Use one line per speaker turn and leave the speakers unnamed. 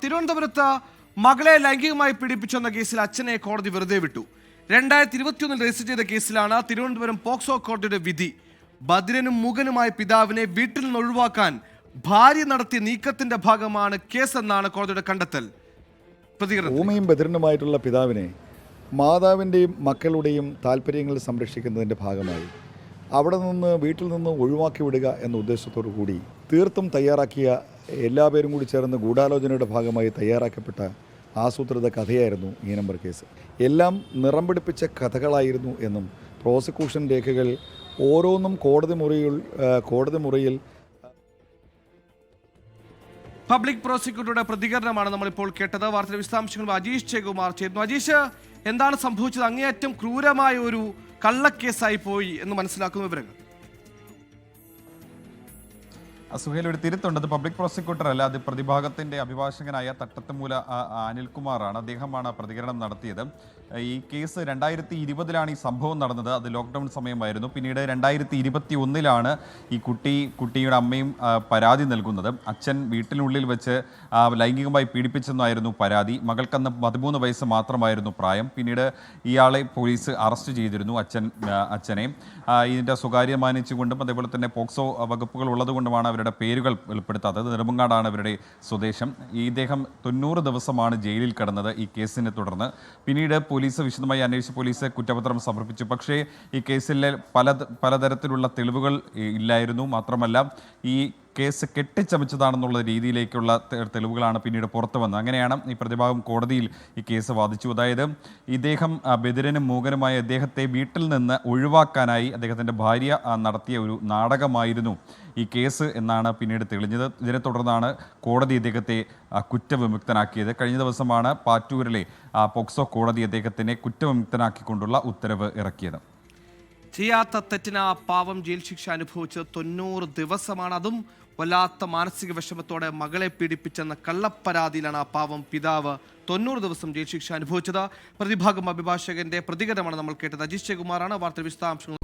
തിരുവനന്തപുരത്ത് മകളെ ലൈംഗികമായി പീഡിപ്പിച്ചെന്ന കേസിൽ അച്ഛനെ കോടതി വെറുതെ വിട്ടു. രണ്ടായിരത്തി ഇരുപത്തിയൊന്നിൽ രജിസ്റ്റർ ചെയ്ത കേസിലാണ് തിരുവനന്തപുരം പോക്സോ കോടതിയുടെ വിധി. ഭദ്രനും മുഖനുമായ പിതാവിനെ വീട്ടിൽ നിന്ന് ഒഴിവാക്കാൻ ഭാര്യ നടത്തിയ നീക്കത്തിന്റെ ഭാഗമാണ് കേസ് എന്നാണ് കോടതിയുടെ കണ്ടെത്തൽ.
ഭൂമിയും ബദിരനുമായിട്ടുള്ള പിതാവിനെ മാതാവിന്റെയും മക്കളുടെയും താല്പര്യങ്ങൾ സംരക്ഷിക്കുന്നതിന്റെ ഭാഗമായി. അവിടെ നിന്ന് വീട്ടിൽ നിന്ന് ഒഴിവാക്കി വിടുക എന്ന ഉദ്ദേശത്തോടു കൂടി തീർത്തും തയ്യാറാക്കിയ എല്ലാ പേരും കൂടി ചേർന്ന് ഗൂഢാലോചനയുടെ ഭാഗമായി തയ്യാറാക്കപ്പെട്ട ആസൂത്രിത കഥയായിരുന്നു ഈ നമ്പർ കേസ്. എല്ലാം നിറം പിടിപ്പിച്ച കഥകളായിരുന്നു എന്നും പ്രോസിക്യൂഷൻ രേഖകൾ ഓരോന്നും കോടതി മുറിയിൽ കോടതി മുറിയിൽ
പബ്ലിക് പ്രോസിക്യൂട്ടറുടെ പ്രതികരണമാണ് നമ്മളിപ്പോൾ കേട്ടത്. വാർത്തയുടെ വിശദാംശങ്ങൾ അജീഷ് ജയകുമാർ ചെയ്യുന്നു അജീഷ് എന്താണ് സംഭവിച്ചത്? അങ്ങേയറ്റം ക്രൂരമായ ഒരു കള്ളക്കേസായി പോയി എന്ന് മനസ്സിലാക്കുന്ന വിവരങ്ങൾ.
സുഹേൽ ഒരു തിരുത്തുണ്ട്. അത് പബ്ലിക് പ്രോസിക്യൂട്ടർ അല്ല അത് പ്രതിഭാഗത്തിന്റെ അഭിഭാഷകനായ തട്ടത്തുമൂല അനിൽകുമാറാണ്. അദ്ദേഹമാണ് പ്രതികരണം നടത്തിയത്. ഈ കേസ് രണ്ടായിരത്തി ഇരുപതിലാണ് ഈ സംഭവം നടന്നത്. അത് ലോക്ക്ഡൗൺ സമയമായിരുന്നു. പിന്നീട് രണ്ടായിരത്തി ഇരുപത്തി ഒന്നിലാണ് ഈ കുട്ടി കുട്ടിയുടെ അമ്മയും പരാതി നൽകുന്നത്. അച്ഛൻ വീട്ടിനുള്ളിൽ വെച്ച് ലൈംഗികമായി പീഡിപ്പിച്ചെന്നായിരുന്നു പരാതി. മകൾക്കന്ന് പതിമൂന്ന് വയസ്സ് മാത്രമായിരുന്നു പ്രായം. പിന്നീട് ഇയാളെ പോലീസ് അറസ്റ്റ് ചെയ്തിരുന്നു അച്ഛൻ അച്ഛനെ. ഇതിന്റെ സ്വകാര്യം മാനിച്ചുകൊണ്ടും അതേപോലെ തന്നെ പോക്സോ വകുപ്പുകൾ ഉള്ളതുകൊണ്ടുമാണ് അവരുടെ പേരുകൾ വെളിപ്പെടുത്താത്തത്. നെടുമങ്ങാടാണ് അവരുടെ സ്വദേശം. ഈ ഇദ്ദേഹം തൊണ്ണൂറ് ദിവസമാണ് ജയിലിൽ കിടന്നത് ഈ കേസിനെ തുടർന്ന്. പിന്നീട് പോലീസ് വിശദമായി അന്വേഷിച്ച് പോലീസ് കുറ്റപത്രം സമർപ്പിച്ചു. പക്ഷേ ഈ കേസിലെ പല പലതരത്തിലുള്ള തെളിവുകൾ ഇല്ലായിരുന്നു. മാത്രമല്ല ഈ കേസ് കെട്ടിച്ചമച്ചതാണെന്നുള്ള രീതിയിലേക്കുള്ള തെളിവുകളാണ് പിന്നീട് പുറത്തു വന്നത്. അങ്ങനെയാണ് ഈ പ്രതിഭാഗം കോടതിയിൽ ഈ കേസ് വാദിച്ചു. അതായത് ഇദ്ദേഹം ബദിരനും മൂകനുമായ അദ്ദേഹത്തെ വീട്ടിൽ നിന്ന് ഒഴിവാക്കാനായി അദ്ദേഹത്തിന്റെ ഭാര്യ നടത്തിയ ഒരു നാടകമായിരുന്നു ഈ കേസ് എന്നാണ് പിന്നീട് തെളിഞ്ഞത്. ഇതിനെ തുടർന്നാണ് കോടതി അദ്ദേഹത്തെ കുറ്റവിമുക്തനാക്കിയത്. കഴിഞ്ഞ ദിവസമാണ് പാറ്റൂരിലെ പോക്സോ കോടതി അദ്ദേഹത്തിനെ കുറ്റവിമുക്തനാക്കിക്കൊണ്ടുള്ള ഉത്തരവ് ഇറക്കിയത്.
ചെയ്യാത്ത തെറ്റിന് ആ പാവം ജയിൽ ശിക്ഷ അനുഭവിച്ച് തൊണ്ണൂറ് ദിവസമാണ്. അതും വല്ലാത്ത മാനസിക വിഷമത്തോടെ മകളെ പീഡിപ്പിച്ചെന്ന കള്ളപ്പരാതിയിലാണ് ആ പാവം പിതാവ് തൊണ്ണൂറ് ദിവസം ജയിൽ ശിക്ഷ അനുഭവിച്ചത്. പ്രതിഭാഗം അഭിഭാഷകന്റെ പ്രതികരണമാണ് നമ്മൾ കേട്ടത്. അജിത് ജയകുമാറാണ് വാർത്ത വിശദാംശങ്ങൾ